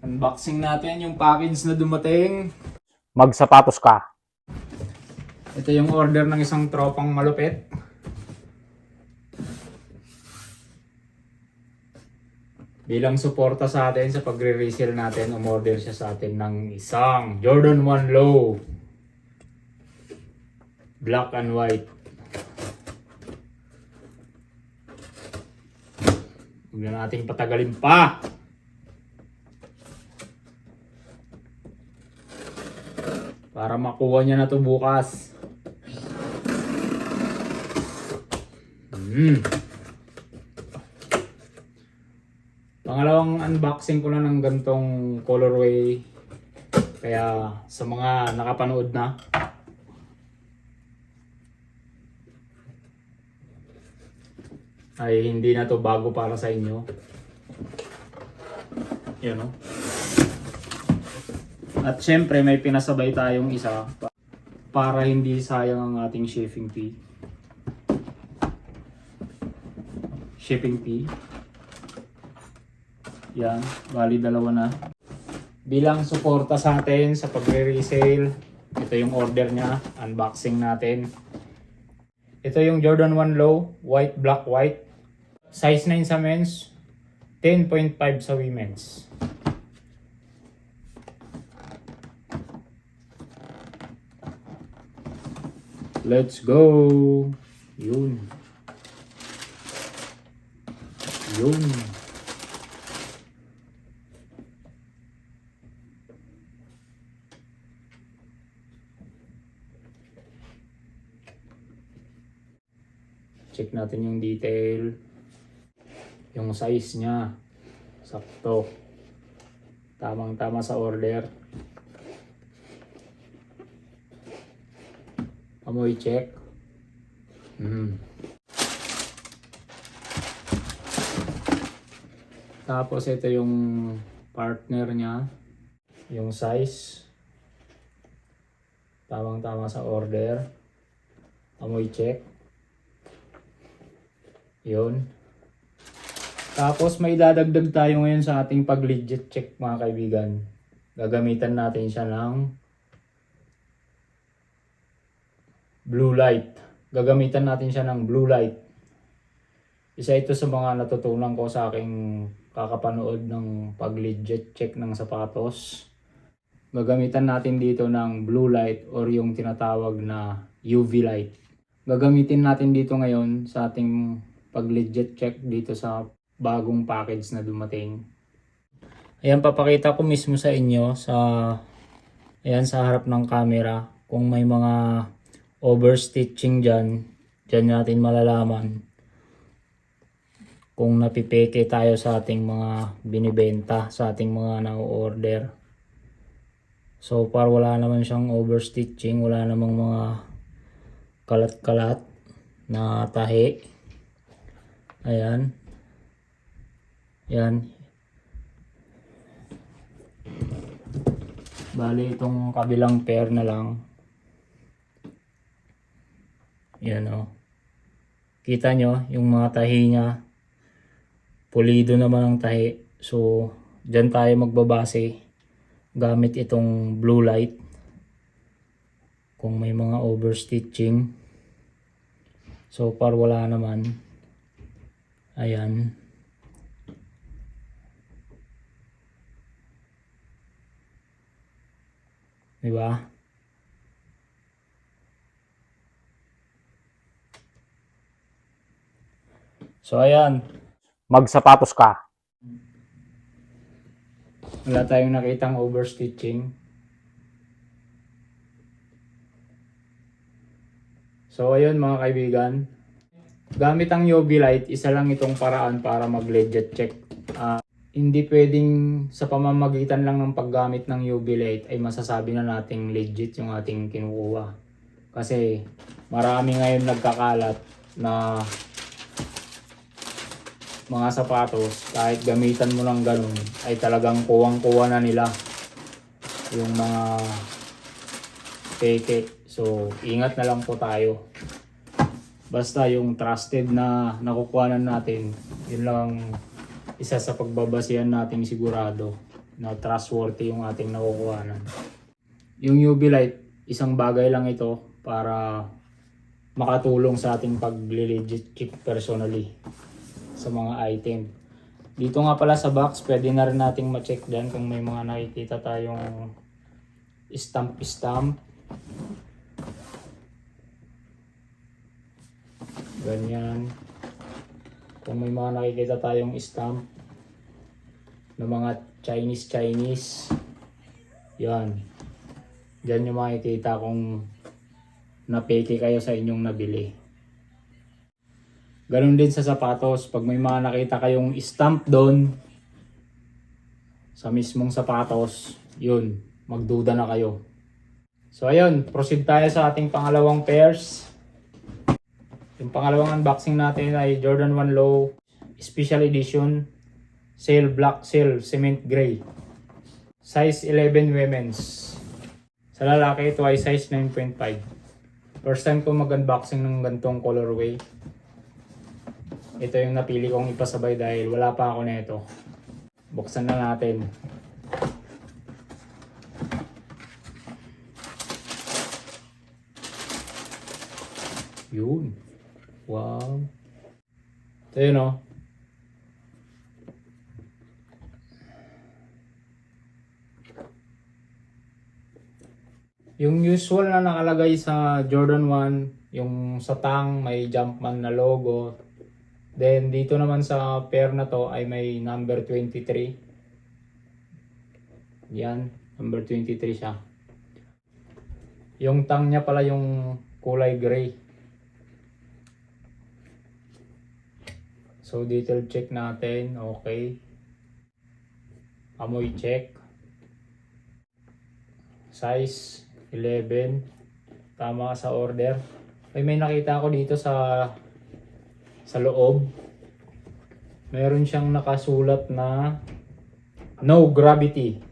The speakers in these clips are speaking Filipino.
Unboxing natin yung package na dumating. magsapatos ka. Ito yung order ng isang tropang malupit. Bilang suporta sa atin sa pagre-resale natin, umorder siya sa atin ng isang Jordan 1 Low. Black and white. Huwag na nating patagalin pa. Para makuha niya na to bukas. Hmm. Pangalawang unboxing ko na ng gantong colorway. Kaya sa mga nakapanood na, ay hindi na to bago para sa inyo. Yan o. At syempre may pinasabay tayong isa pa- para hindi sayang ang ating shipping fee. Shipping fee. Yan, bali dalawa na. Bilang suporta sa atin sa pagre-resale, ito yung order niya, unboxing natin. Ito yung Jordan 1 Low, white, black, white. Size 9 sa men's, 10.5 sa women's. Let's go! Yun. Yun. Check natin yung detail. Yung size niya. Sakto. Tamang tama sa order. Amoy check. Mm. Tapos ito yung partner niya. Yung size. Tamang tama sa order. Amoy check. Yun. Tapos may dadagdag tayo ngayon sa ating pag-legit check mga kaibigan. Gagamitan natin siya ng blue light. Gagamitan natin siya ng blue light. Isa ito sa mga natutunan ko sa aking kakapanood ng pag-legit check ng sapatos. Gagamitan natin dito ng blue light or yung tinatawag na UV light. Gagamitin natin dito ngayon sa ating pag-legit check dito sa bagong package na dumating. Ayan, papakita ko mismo sa inyo sa ayan sa harap ng camera kung may mga overstitching dyan. Dyan natin malalaman kung napipeke tayo sa ating mga binibenta, sa ating mga na-order. So far wala naman siyang overstitching, wala namang mga kalat-kalat na tahi. Ayan. Yan. Bali itong kabilang pair na lang. Yan o. Kita nyo yung mga tahi niya. Pulido naman ang tahi. So, dyan tayo magbabase gamit itong blue light. Kung may mga overstitching. So far wala naman. Ayan. Di ba? So ayan, Magsapatos ka. wala tayong nakitang overstitching. So ayun mga kaibigan, gamit ang UV light, isa lang itong paraan para mag-legit check. Ah, hindi pwedeng sa pamamagitan lang ng paggamit ng UV light ay masasabi na nating legit yung ating kinukuha. Kasi marami ngayon nagkakalat na mga sapatos, kahit gamitan mo lang ganun, ay talagang kuwang-kuwa na nila yung mga peke. So, ingat na lang po tayo. Basta yung trusted na nakukuhanan natin, yun lang isa sa pagbabasihan nating sigurado na trustworthy yung ating nakukuhanan. Yung UV light, isang bagay lang ito para makatulong sa ating pag-legit check personally sa mga item. Dito nga pala sa box, pwede na rin nating ma-check dyan kung may mga nakikita tayong stamp-stamp. Ganyan. Kung may mga nakikita tayong stamp ng mga Chinese-Chinese, yan. Diyan yung makikita kung napeke kayo sa inyong nabili. Ganon din sa sapatos. Pag may mga nakita kayong stamp doon sa mismong sapatos, yun, magduda na kayo. So ayun, proceed tayo sa ating pangalawang pairs. Yung pangalawang unboxing natin ay Jordan 1 Low Special Edition Sail Black Sail Cement Gray. Size 11 women's. Sa lalaki ito ay size 9.5. First time ko mag-unboxing ng gantong colorway. Ito yung napili kong ipasabay dahil wala pa ako nito. Buksan na natin. Yun. Wow. Ito yun oh. Yung usual na nakalagay sa Jordan 1, yung sa tang may Jumpman na logo. Then dito naman sa pair na to ay may number 23. Yan, number 23 siya. Yung tang niya pala yung kulay gray. So detail check natin, okay. Amoy check. Size 11. Tama sa order. Ay may nakita ako dito sa sa loob. Meron siyang nakasulat na no gravity.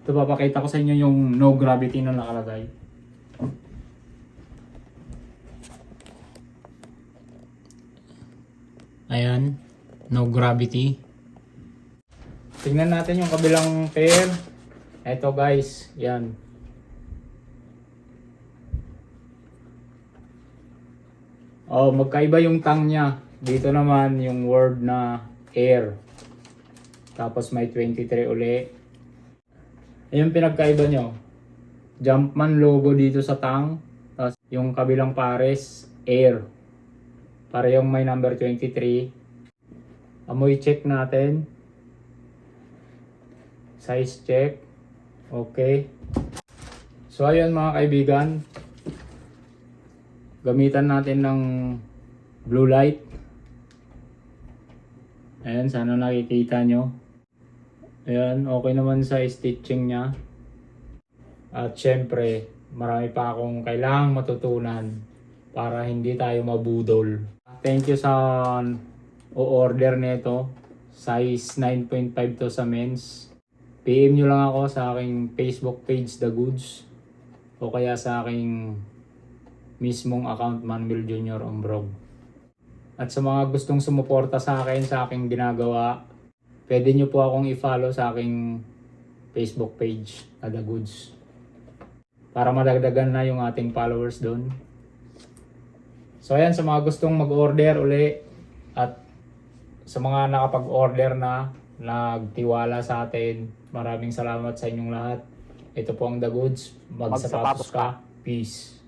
Ito papakita ko sa inyo yung no gravity na nakalagay. Ayan, no gravity. Tingnan natin yung kabilang pair. Ito guys, yan. Oh, magkaiba yung tang niya. Dito naman yung word na air. Tapos may 23 uli. Ayun pinagkaiba nyo. Jumpman logo dito sa tang. Tapos yung kabilang pares, air. Parehong may number 23. Amoy check natin. Size check. Okay. So ayun mga kaibigan. Gamitan natin ng blue light. Ayan, sana nakikita nyo. Ayan, okay naman sa stitching niya. At syempre, marami pa akong kailangang matutunan para hindi tayo mabudol. Thank you sa o-order nito. Size 9.5 to sa men's. PM nyo lang ako sa aking Facebook page The Goods o kaya sa aking mismong account Manuel Junior Ombrog. At sa mga gustong sumuporta sa akin sa aking ginagawa, pwede nyo po akong i-follow sa aking Facebook page The Goods. Para madagdagan na yung ating followers doon. So ayan, sa mga gustong mag-order uli at sa mga nakapag-order na, nagtiwala sa atin, maraming salamat sa inyong lahat. Ito po ang The Goods. Magsapatos ka. Peace.